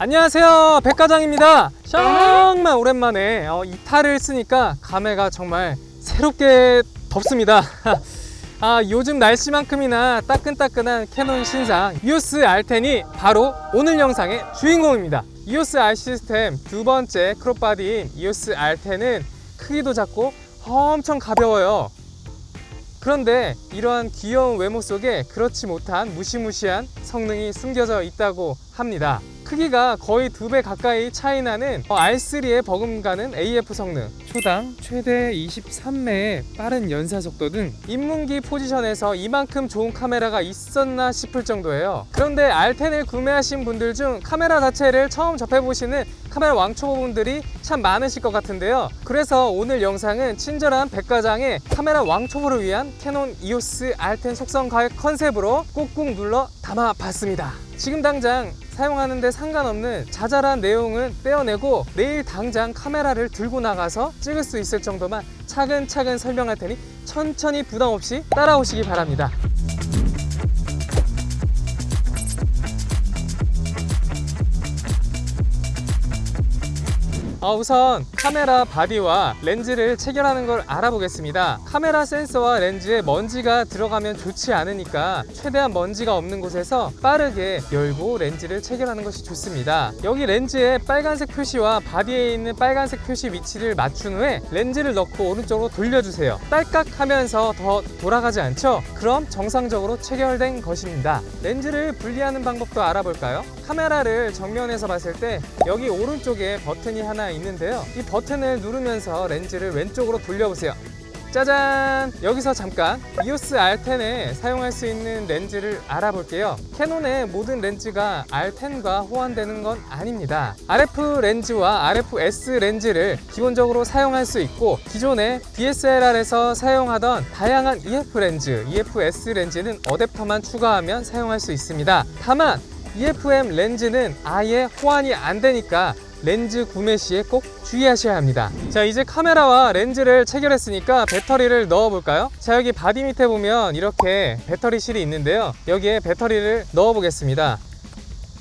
안녕하세요. 백과장입니다. 정말 오랜만에 어, 이탈을 쓰니까 감회가 정말 새롭게 덥습니다. 아, 요즘 날씨만큼이나 따끈따끈한 캐논 신상 이오스 R10이 바로 오늘 영상의 주인공입니다. 이오스 R 시스템 두 번째 크롭바디인 이오스 R10은 크기도 작고 엄청 가벼워요. 그런데 이러한 귀여운 외모 속에 그렇지 못한 무시무시한 성능이 숨겨져 있다고 합니다. 크기가 거의 두 배 가까이 차이 나는 R3의 버금가는 AF 성능, 초당 최대 23매의 빠른 연사 속도 등 입문기 포지션에서 이만큼 좋은 카메라가 있었나 싶을 정도예요. 그런데 R10을 구매하신 분들 중 카메라 자체를 처음 접해보시는 카메라 왕초보분들이 참 많으실 것 같은데요. 그래서 오늘 영상은 친절한 백과장의 카메라 왕초보를 위한 캐논 EOS R10 속성 가격 컨셉으로 꾹꾹 눌러 담아봤습니다. 지금 당장 사용하는데 상관없는 자잘한 내용은 떼어내고 내일 당장 카메라를 들고 나가서 찍을 수 있을 정도만 차근차근 설명할 테니 천천히 부담 없이 따라오시기 바랍니다. 어, 우선 카메라 바디와 렌즈를 체결하는 걸 알아보겠습니다. 카메라 센서와 렌즈에 먼지가 들어가면 좋지 않으니까 최대한 먼지가 없는 곳에서 빠르게 열고 렌즈를 체결하는 것이 좋습니다. 여기 렌즈에 빨간색 표시와 바디에 있는 빨간색 표시 위치를 맞춘 후에 렌즈를 넣고 오른쪽으로 돌려주세요. 딸깍 하면서 더 돌아가지 않죠? 그럼 정상적으로 체결된 것입니다. 렌즈를 분리하는 방법도 알아볼까요? 카메라를 정면에서 봤을 때 여기 오른쪽에 버튼이 하나 있는데요. 이 버튼을 누르면서 렌즈를 왼쪽으로 돌려보세요. 짜잔! 여기서 잠깐 EOS R10에 사용할 수 있는 렌즈를 알아볼게요. 캐논의 모든 렌즈가 R10과 호환되는 건 아닙니다. RF 렌즈와 RFS 렌즈를 기본적으로 사용할 수 있고 기존의 DSLR에서 사용하던 다양한 EF 렌즈, EFS 렌즈는 어댑터만 추가하면 사용할 수 있습니다. 다만 EFM 렌즈는 아예 호환이 안 되니까 렌즈 구매 시에 꼭 주의하셔야 합니다. 자, 이제 카메라와 렌즈를 체결했으니까 배터리를 넣어 볼까요? 자, 여기 바디 밑에 보면 이렇게 배터리 실이 있는데요. 여기에 배터리를 넣어 보겠습니다.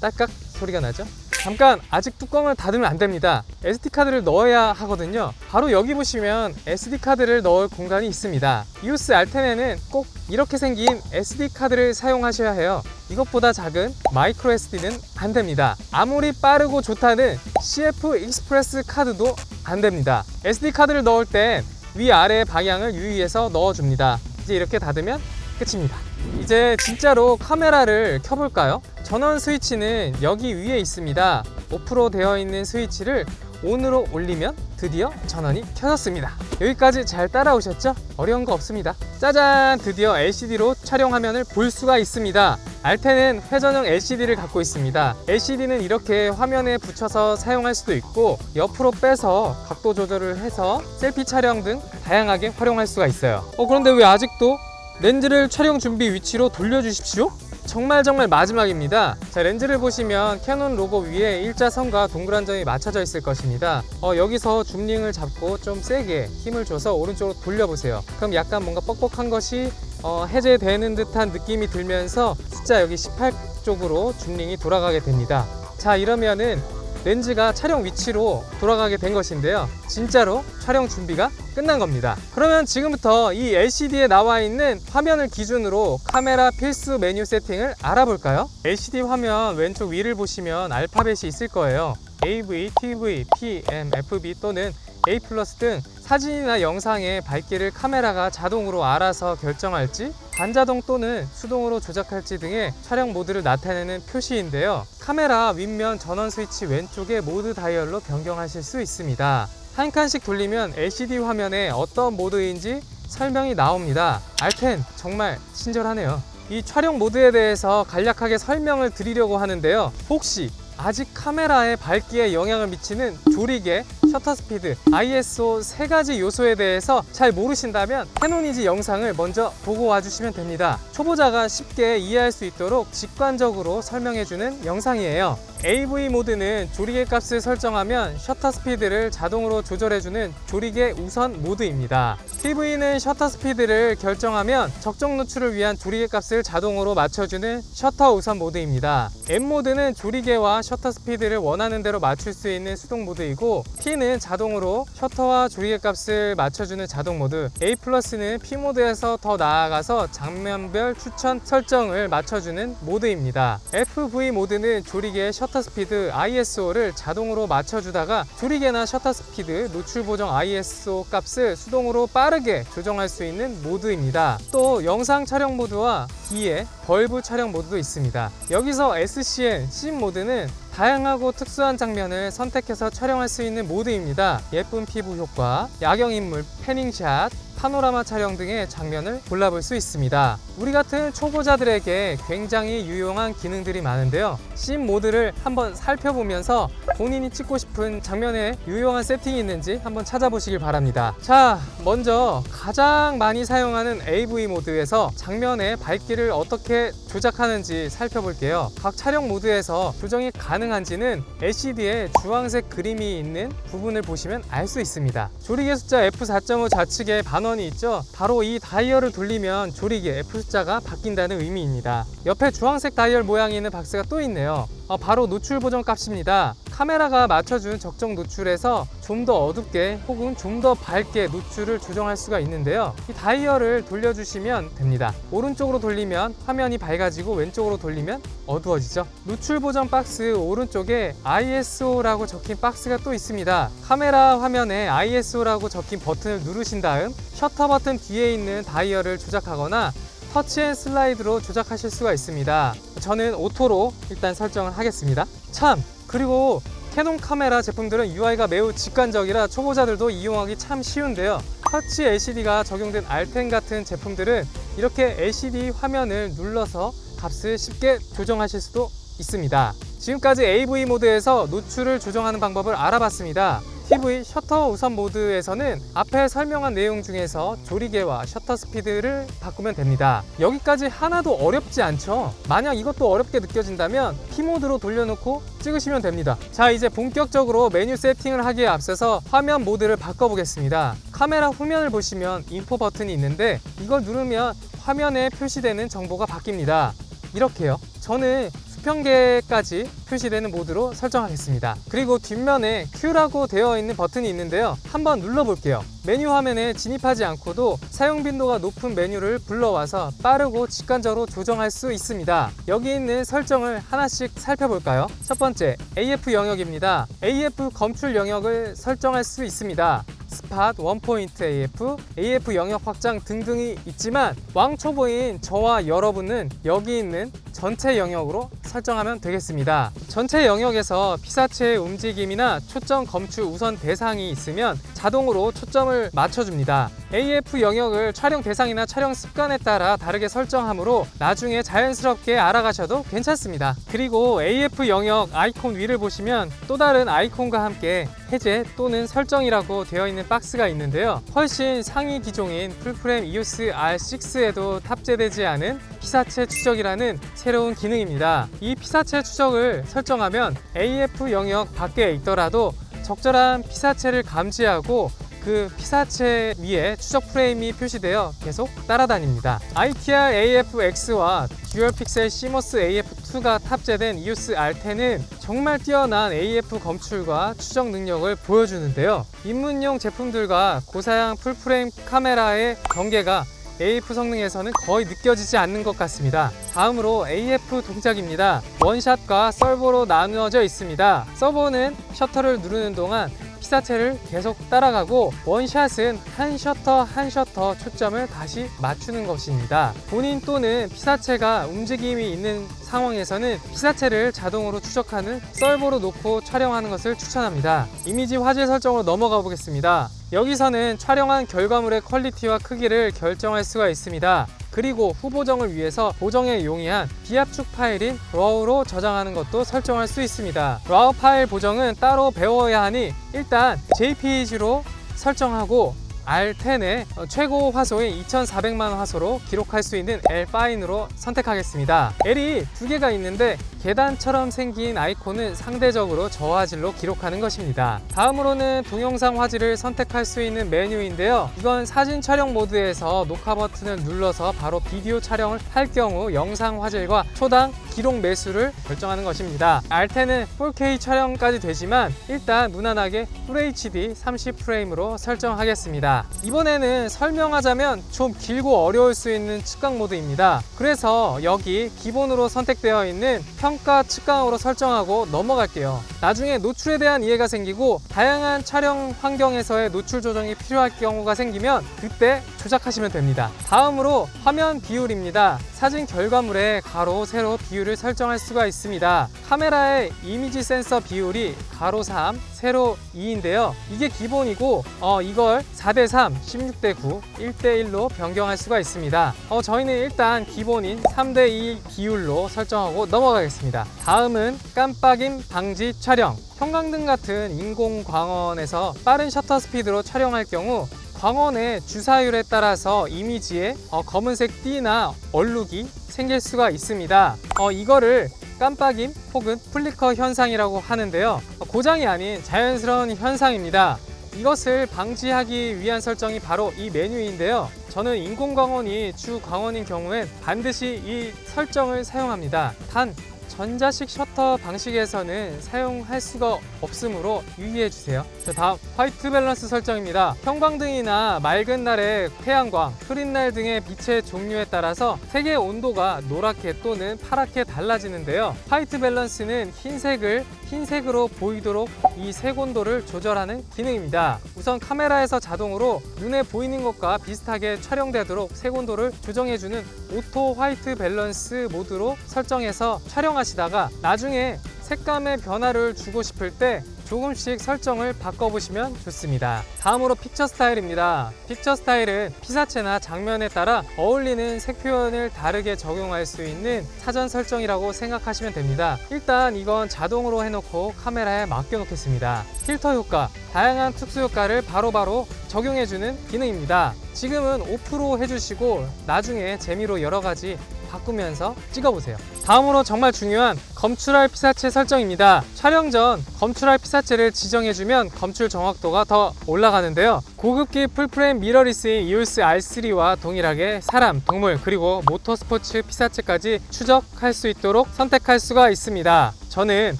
딸깍 소리가 나죠? 잠깐 아직 뚜껑을 닫으면 안 됩니다. SD 카드를 넣어야 하거든요. 바로 여기 보시면 SD 카드를 넣을 공간이 있습니다. EOS R10에는 꼭 이렇게 생긴 SD 카드를 사용하셔야 해요. 이것보다 작은 마이크로 SD는 안 됩니다. 아무리 빠르고 좋다는 CF 익스프레스 카드도 안 됩니다. SD 카드를 넣을 땐 위아래 방향을 유의해서 넣어줍니다. 이제 이렇게 닫으면 끝입니다. 이제 진짜로 카메라를 켜볼까요? 전원 스위치는 여기 위에 있습니다. 오프로 되어 있는 스위치를 온으로 올리면 드디어 전원이 켜졌습니다. 여기까지 잘 따라오셨죠? 어려운 거 없습니다. 짜잔! 드디어 LCD로 촬영 화면을 볼 수가 있습니다. 알텐은 회전형 LCD를 갖고 있습니다. LCD는 이렇게 화면에 붙여서 사용할 수도 있고 옆으로 빼서 각도 조절을 해서 셀피 촬영 등 다양하게 활용할 수가 있어요. 어, 그런데 왜 아직도 렌즈를 촬영 준비 위치로 돌려주십시오. 정말 정말 마지막입니다. 자, 렌즈를 보시면 캐논 로고 위에 일자선과 동그란 점이 맞춰져 있을 것입니다. 어, 여기서 줌링을 잡고 좀 세게 힘을 줘서 오른쪽으로 돌려보세요. 그럼 약간 뭔가 뻑뻑한 것이 어, 해제되는 듯한 느낌이 들면서 숫자 여기 18 쪽으로 줌링이 돌아가게 됩니다. 자, 이러면은 렌즈가 촬영 위치로 돌아가게 된 것인데요. 진짜로 촬영 준비가 끝난 겁니다. 그러면 지금부터 이 LCD에 나와 있는 화면을 기준으로 카메라 필수 메뉴 세팅을 알아볼까요? LCD 화면 왼쪽 위를 보시면 알파벳이 있을 거예요. AV, TV, PM, FB 또는 A 플러스 등 사진이나 영상의 밝기를 카메라가 자동으로 알아서 결정할지 반자동 또는 수동으로 조작할지 등의 촬영 모드를 나타내는 표시인데요. 카메라 윗면 전원 스위치 왼쪽에 모드 다이얼로 변경하실 수 있습니다. 한 칸씩 돌리면 LCD 화면에 어떤 모드인지 설명이 나옵니다. R10 정말 친절하네요. 이 촬영 모드에 대해서 간략하게 설명을 드리려고 하는데요. 혹시 아직 카메라의 밝기에 영향을 미치는 조리개, 셔터 스피드, ISO 세 가지 요소에 대해서 잘 모르신다면 캐논이지 영상을 먼저 보고 와주시면 됩니다. 초보자가 쉽게 이해할 수 있도록 직관적으로 설명해주는 영상이에요. AV 모드는 조리개 값을 설정하면 셔터 스피드를 자동으로 조절해주는 조리개 우선 모드입니다. TV는 셔터 스피드를 결정하면 적정 노출을 위한 조리개 값을 자동으로 맞춰주는 셔터 우선 모드입니다. M 모드는 조리개와 셔터 스피드를 원하는 대로 맞출 수 있는 수동 모드이고 P는 자동으로 셔터와 조리개 값을 맞춰주는 자동 모드 A 플러스는 P 모드에서 더 나아가서 장면별 추천 설정을 맞춰주는 모드입니다. FV 모드는 조리개의 셔터 스피드 ISO를 자동으로 맞춰주다가 조리개나 셔터 스피드 노출 보정 ISO 값을 수동으로 빠르게 조정할 수 있는 모드입니다. 또 영상 촬영 모드와 D의 벌브 촬영 모드도 있습니다. 여기서 SCN, 씬 모드는 다양하고 특수한 장면을 선택해서 촬영할 수 있는 모드입니다. 예쁜 피부 효과, 야경 인물, 패닝샷, 파노라마 촬영 등의 장면을 골라볼 수 있습니다. 우리 같은 초보자들에게 굉장히 유용한 기능들이 많은데요. 씬 모드를 한번 살펴보면서 본인이 찍고 싶은 장면에 유용한 세팅이 있는지 한번 찾아보시길 바랍니다. 자, 먼저 가장 많이 사용하는 AV 모드에서 장면의 밝기를 어떻게 조작하는지 살펴볼게요. 각 촬영 모드에서 조정이 가능한지는 LCD에 주황색 그림이 있는 부분을 보시면 알 수 있습니다. 조리개 숫자 F4.5 좌측에 반원 이 있죠. 바로 이 다이얼을 돌리면 조리개 F 숫자가 바뀐다는 의미입니다. 옆에 주황색 다이얼 모양이 있는 박스가 또 있네요. 어, 바로 노출 보정 값입니다. 카메라가 맞춰준 적정 노출에서 좀 더 어둡게 혹은 좀 더 밝게 노출을 조정할 수가 있는데요. 이 다이얼을 돌려주시면 됩니다. 오른쪽으로 돌리면 화면이 밝아지고 왼쪽으로 돌리면 어두워지죠. 노출 보정 박스 오른쪽에 ISO라고 적힌 박스가 또 있습니다. 카메라 화면에 ISO라고 적힌 버튼을 누르신 다음 셔터 버튼 뒤에 있는 다이얼을 조작하거나 터치 앤 슬라이드로 조작하실 수가 있습니다. 저는 오토로 일단 설정을 하겠습니다. 참, 그리고 캐논 카메라 제품들은 UI가 매우 직관적이라 초보자들도 이용하기 참 쉬운데요. 터치 LCD가 적용된 알텐 같은 제품들은 이렇게 LCD 화면을 눌러서 값을 쉽게 조정하실 수도 있습니다. 지금까지 AV 모드에서 노출을 조정하는 방법을 알아봤습니다. TV 셔터 우선 모드에서는 앞에 설명한 내용 중에서 조리개와 셔터 스피드를 바꾸면 됩니다. 여기까지 하나도 어렵지 않죠? 만약 이것도 어렵게 느껴진다면 P 모드로 돌려놓고 찍으시면 됩니다. 자, 이제 본격적으로 메뉴 세팅을 하기에 앞서서 화면 모드를 바꿔보겠습니다. 카메라 후면을 보시면 인포 버튼이 있는데 이걸 누르면 화면에 표시되는 정보가 바뀝니다. 이렇게요. 저는 수평계까지 표시되는 모드로 설정하겠습니다. 그리고 뒷면에 Q라고 되어 있는 버튼이 있는데요. 한번 눌러볼게요. 메뉴 화면에 진입하지 않고도 사용 빈도가 높은 메뉴를 불러와서 빠르고 직관적으로 조정할 수 있습니다. 여기 있는 설정을 하나씩 살펴볼까요? 첫 번째, AF 영역입니다. AF 검출 영역을 설정할 수 있습니다. 스팟, 원포인트 AF, AF 영역 확장 등등이 있지만 왕초보인 저와 여러분은 여기 있는 전체 영역으로 설정하면 되겠습니다. 전체 영역에서 피사체의 움직임이나 초점 검출 우선 대상이 있으면 자동으로 초점을 맞춰줍니다. AF 영역을 촬영 대상이나 촬영 습관에 따라 다르게 설정하므로 나중에 자연스럽게 알아가셔도 괜찮습니다. 그리고 AF 영역 아이콘 위를 보시면 또 다른 아이콘과 함께 해제 또는 설정이라고 되어 있는 박스가 있는데요. 훨씬 상위 기종인 풀프레임 EOS R6에도 탑재되지 않은 피사체 추적이라는 새로운 기능입니다. 이 피사체 추적을 설정하면 AF 영역 밖에 있더라도 적절한 피사체를 감지하고 그 피사체 위에 추적 프레임이 표시되어 계속 따라다닙니다. ITR AF-X와 듀얼 픽셀 시머스 AF2가 탑재된 EOS R10은 정말 뛰어난 AF 검출과 추적 능력을 보여주는데요. 입문용 제품들과 고사양 풀프레임 카메라의 경계가 AF 성능에서는 거의 느껴지지 않는 것 같습니다. 다음으로 AF 동작입니다. 원샷과 서버로 나누어져 있습니다. 서버는 셔터를 누르는 동안 피사체를 계속 따라가고 원샷은 한 셔터 한 셔터 초점을 다시 맞추는 것입니다. 본인 또는 피사체가 움직임이 있는 상황에서는 피사체를 자동으로 추적하는 썰보로 놓고 촬영하는 것을 추천합니다. 이미지 화질 설정으로 넘어가 보겠습니다. 여기서는 촬영한 결과물의 퀄리티와 크기를 결정할 수가 있습니다. 그리고 후보정을 위해서 보정에 용이한 비압축 파일인 RAW로 저장하는 것도 설정할 수 있습니다. RAW 파일 보정은 따로 배워야 하니 일단 JPEG로 설정하고 R10의 최고 화소인 2400만 화소로 기록할 수 있는 L 파인으로 선택하겠습니다. L이 두 개가 있는데 계단처럼 생긴 아이콘은 상대적으로 저화질로 기록하는 것입니다. 다음으로는 동영상 화질을 선택할 수 있는 메뉴인데요. 이건 사진 촬영 모드에서 녹화 버튼을 눌러서 바로 비디오 촬영을 할 경우 영상 화질과 초당 기록 매수를 결정하는 것입니다. 알테는 4K 촬영까지 되지만 일단 무난하게 FHD 30프레임으로 설정하겠습니다. 이번에는 설명하자면 좀 길고 어려울 수 있는 측강 모드입니다. 그래서 여기 기본으로 선택되어 있는 평가 측강으로 설정하고 넘어갈게요. 나중에 노출에 대한 이해가 생기고 다양한 촬영 환경에서의 노출 조정이 필요할 경우가 생기면 그때 조작하시면 됩니다. 다음으로 화면 비율입니다. 사진 결과물에 가로, 세로 비율을 설정할 수가 있습니다. 카메라의 이미지 센서 비율이 가로 3, 세로 2인데요. 이게 기본이고 어, 이걸 4대 3, 16대 9, 1대 1로 변경할 수가 있습니다. 어, 저희는 일단 기본인 3대 2 비율로 설정하고 넘어가겠습니다. 다음은 깜빡임 방지 촬영. 형광등 같은 인공광원에서 빠른 셔터 스피드로 촬영할 경우 광원의 주사율에 따라서 이미지에 어, 검은색 띠나 얼룩이 생길 수가 있습니다. 어, 이거를 깜빡임 혹은 플리커 현상이라고 하는데요. 어, 고장이 아닌 자연스러운 현상입니다. 이것을 방지하기 위한 설정이 바로 이 메뉴인데요. 저는 인공광원이 주 광원인 경우엔 반드시 이 설정을 사용합니다. 단 전자식 셔터 방식에서는 사용할 수가 없으므로 유의해 주세요. 자, 다음 화이트 밸런스 설정입니다. 형광등이나 맑은 날의 태양광, 흐린 날 등의 빛의 종류에 따라서 색의 온도가 노랗게 또는 파랗게 달라지는데요. 화이트 밸런스는 흰색을 흰색으로 보이도록 이 색 온도를 조절하는 기능입니다. 우선 카메라에서 자동으로 눈에 보이는 것과 비슷하게 촬영되도록 색 온도를 조정해주는 오토 화이트 밸런스 모드로 설정해서 촬영하시다가 나중에 색감의 변화를 주고 싶을 때 조금씩 설정을 바꿔보시면 좋습니다. 다음으로 픽처 스타일입니다. 픽처 스타일은 피사체나 장면에 따라 어울리는 색 표현을 다르게 적용할 수 있는 사전 설정이라고 생각하시면 됩니다. 일단 이건 자동으로 해놓고 카메라에 맡겨놓겠습니다. 필터 효과, 다양한 특수 효과를 바로바로 적용해주는 기능입니다. 지금은 오프로 해주시고 나중에 재미로 여러 가지 바꾸면서 찍어보세요. 다음으로 정말 중요한 검출할 피사체 설정입니다. 촬영 전 검출할 피사체를 지정해주면 검출 정확도가 더 올라가는데요. 고급기 풀프레임 미러리스인 이올스 R3와 동일하게 사람, 동물, 그리고 모터스포츠 피사체까지 추적할 수 있도록 선택할 수가 있습니다. 저는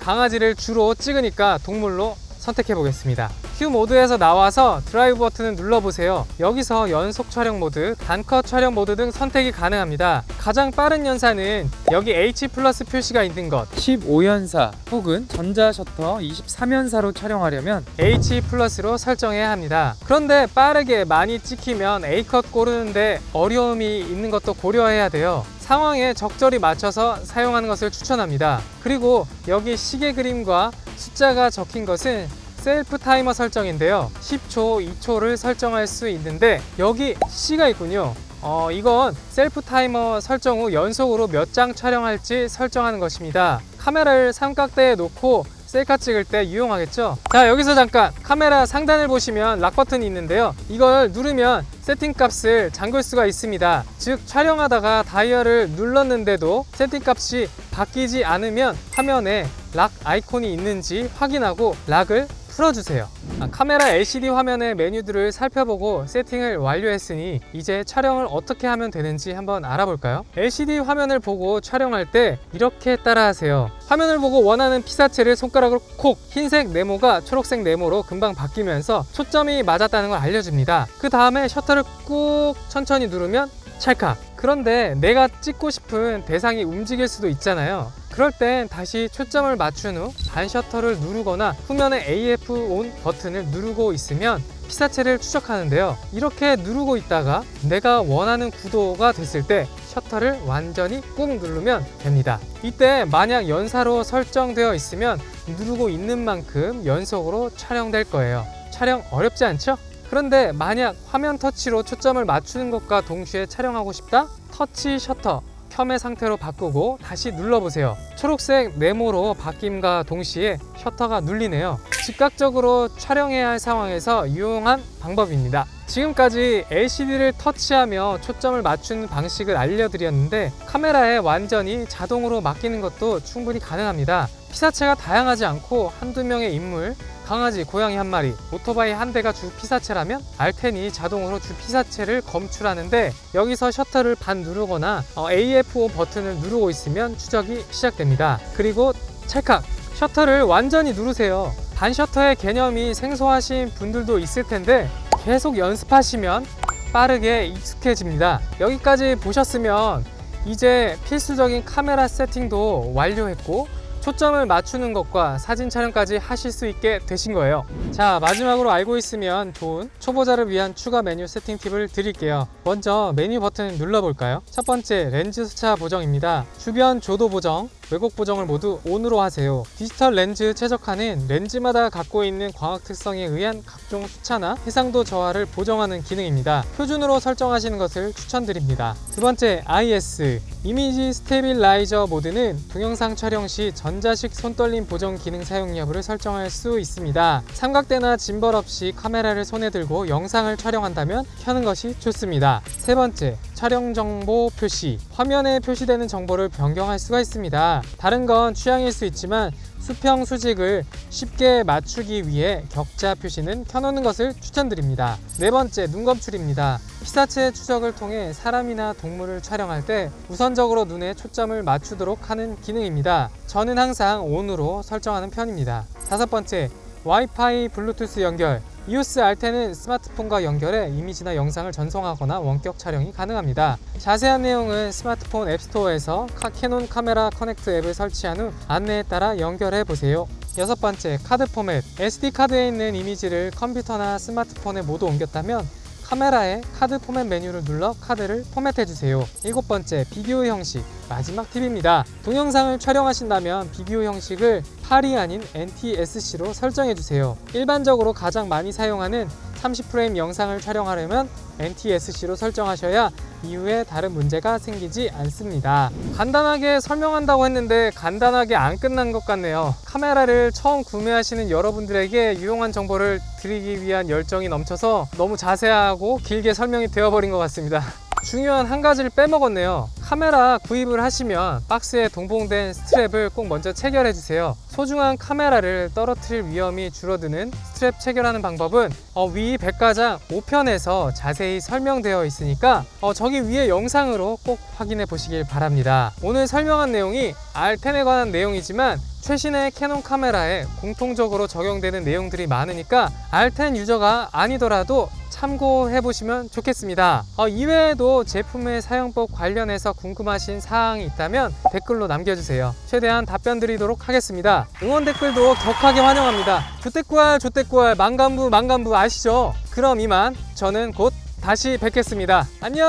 강아지를 주로 찍으니까 동물로 선택해 보겠습니다. 큐 모드에서 나와서 드라이브 버튼을 눌러보세요. 여기서 연속 촬영 모드, 단컷 촬영 모드 등 선택이 가능합니다. 가장 빠른 연사는 여기 H 플러스 표시가 있는 것 15연사 혹은 전자 셔터 23연사로 촬영하려면 H 플러스로 설정해야 합니다. 그런데 빠르게 많이 찍히면 A컷 고르는데 어려움이 있는 것도 고려해야 돼요. 상황에 적절히 맞춰서 사용하는 것을 추천합니다. 그리고 여기 시계 그림과 숫자가 적힌 것은 셀프 타이머 설정인데요. 10초, 2초를 설정할 수 있는데 여기 C가 있군요. 어, 이건 셀프 타이머 설정 후 연속으로 몇 장 촬영할지 설정하는 것입니다. 카메라를 삼각대에 놓고 셀카 찍을 때 유용하겠죠? 자, 여기서 잠깐 카메라 상단을 보시면 락 버튼이 있는데요. 이걸 누르면 세팅 값을 잠글 수가 있습니다. 즉, 촬영하다가 다이얼을 눌렀는데도 세팅 값이 바뀌지 않으면 화면에 락 아이콘이 있는지 확인하고 락을 풀어주세요. 아, 카메라 LCD 화면의 메뉴들을 살펴보고 세팅을 완료했으니 이제 촬영을 어떻게 하면 되는지 한번 알아볼까요? LCD 화면을 보고 촬영할 때 이렇게 따라하세요. 화면을 보고 원하는 피사체를 손가락으로 콕 흰색 네모가 초록색 네모로 금방 바뀌면서 초점이 맞았다는 걸 알려줍니다. 그 다음에 셔터를 꾹 천천히 누르면 찰칵. 그런데 내가 찍고 싶은 대상이 움직일 수도 있잖아요. 그럴 땐 다시 초점을 맞춘 후 반셔터를 누르거나 후면에 AF ON 버튼을 누르고 있으면 피사체를 추적하는데요. 이렇게 누르고 있다가 내가 원하는 구도가 됐을 때 셔터를 완전히 꾹 누르면 됩니다. 이때 만약 연사로 설정되어 있으면 누르고 있는 만큼 연속으로 촬영될 거예요. 촬영 어렵지 않죠? 그런데 만약 화면 터치로 초점을 맞추는 것과 동시에 촬영하고 싶다? 터치 셔터 켬의 상태로 바꾸고 다시 눌러보세요. 초록색 네모로 바뀜과 동시에 셔터가 눌리네요. 즉각적으로 촬영해야 할 상황에서 유용한 방법입니다. 지금까지 LCD를 터치하며 초점을 맞추는 방식을 알려드렸는데 카메라에 완전히 자동으로 맡기는 것도 충분히 가능합니다. 피사체가 다양하지 않고 한두 명의 인물, 강아지, 고양이 한 마리, 오토바이 한 대가 주 피사체라면 알텐이 자동으로 주 피사체를 검출하는데 여기서 셔터를 반 누르거나 어, AF5 버튼을 누르고 있으면 추적이 시작됩니다. 그리고 찰칵 셔터를 완전히 누르세요. 반 셔터의 개념이 생소하신 분들도 있을 텐데 계속 연습하시면 빠르게 익숙해집니다. 여기까지 보셨으면 이제 필수적인 카메라 세팅도 완료했고 초점을 맞추는 것과 사진 촬영까지 하실 수 있게 되신 거예요. 자, 마지막으로 알고 있으면 좋은 초보자를 위한 추가 메뉴 세팅 팁을 드릴게요. 먼저 메뉴 버튼을 눌러볼까요? 첫 번째 렌즈 수차 보정입니다. 주변 조도 보정, 왜곡 보정을 모두 ON으로 하세요. 디지털 렌즈 최적화는 렌즈마다 갖고 있는 광학 특성에 의한 각종 수차나 해상도 저하를 보정하는 기능입니다. 표준으로 설정하시는 것을 추천드립니다. 두 번째 IS 이미지 스테빌라이저 모드는 동영상 촬영 시 전자식 손떨림 보정 기능 사용 여부를 설정할 수 있습니다. 삼각대나 짐벌 없이 카메라를 손에 들고 영상을 촬영한다면 켜는 것이 좋습니다. 세 번째 촬영 정보 표시 화면에 표시되는 정보를 변경할 수가 있습니다. 다른 건 취향일 수 있지만 수평 수직을 쉽게 맞추기 위해 격자 표시는 켜놓는 것을 추천드립니다. 네 번째 눈 검출입니다. 피사체 추적을 통해 사람이나 동물을 촬영할 때 우선적으로 눈에 초점을 맞추도록 하는 기능입니다. 저는 항상 ON으로 설정하는 편입니다. 다섯 번째 와이파이 블루투스 연결 이오스 알테는 스마트폰과 연결해 이미지나 영상을 전송하거나 원격 촬영이 가능합니다. 자세한 내용은 스마트폰 앱스토어에서 카- 캐논 카메라 커넥트 앱을 설치한 후 안내에 따라 연결해 보세요. 여섯 번째 카드 포맷 SD 카드에 있는 이미지를 컴퓨터나 스마트폰에 모두 옮겼다면 카메라에 카드 포맷 메뉴를 눌러 카드를 포맷해 주세요. 일곱 번째 비디오 형식 마지막 팁입니다. 동영상을 촬영하신다면 비디오 형식을 8이 아닌 NTSC로 설정해 주세요. 일반적으로 가장 많이 사용하는 30프레임 영상을 촬영하려면 NTSC로 설정하셔야 이후에 다른 문제가 생기지 않습니다. 간단하게 설명한다고 했는데 간단하게 안 끝난 것 같네요. 카메라를 처음 구매하시는 여러분들에게 유용한 정보를 드리기 위한 열정이 넘쳐서 너무 자세하고 길게 설명이 되어버린 것 같습니다. 중요한 한 가지를 빼먹었네요. 카메라 구입을 하시면 박스에 동봉된 스트랩을 꼭 먼저 체결해 주세요. 소중한 카메라를 떨어뜨릴 위험이 줄어드는 스트랩 체결하는 방법은 어, 위 백과장 5편에서 자세히 설명되어 있으니까 어, 저기 위에 영상으로 꼭 확인해 보시길 바랍니다. 오늘 설명한 내용이 R10에 관한 내용이지만 최신의 캐논 카메라에 공통적으로 적용되는 내용들이 많으니까 R10 유저가 아니더라도 참고해 보시면 좋겠습니다. 어, 이외에도 제품의 사용법 관련해서 궁금하신 사항이 있다면 댓글로 남겨주세요. 최대한 답변 드리도록 하겠습니다. 응원 댓글도 격하게 환영합니다. 조태꾸알 조태꾸알 망간부 망간부 아시죠? 그럼 이만 저는 곧 다시 뵙겠습니다. 안녕!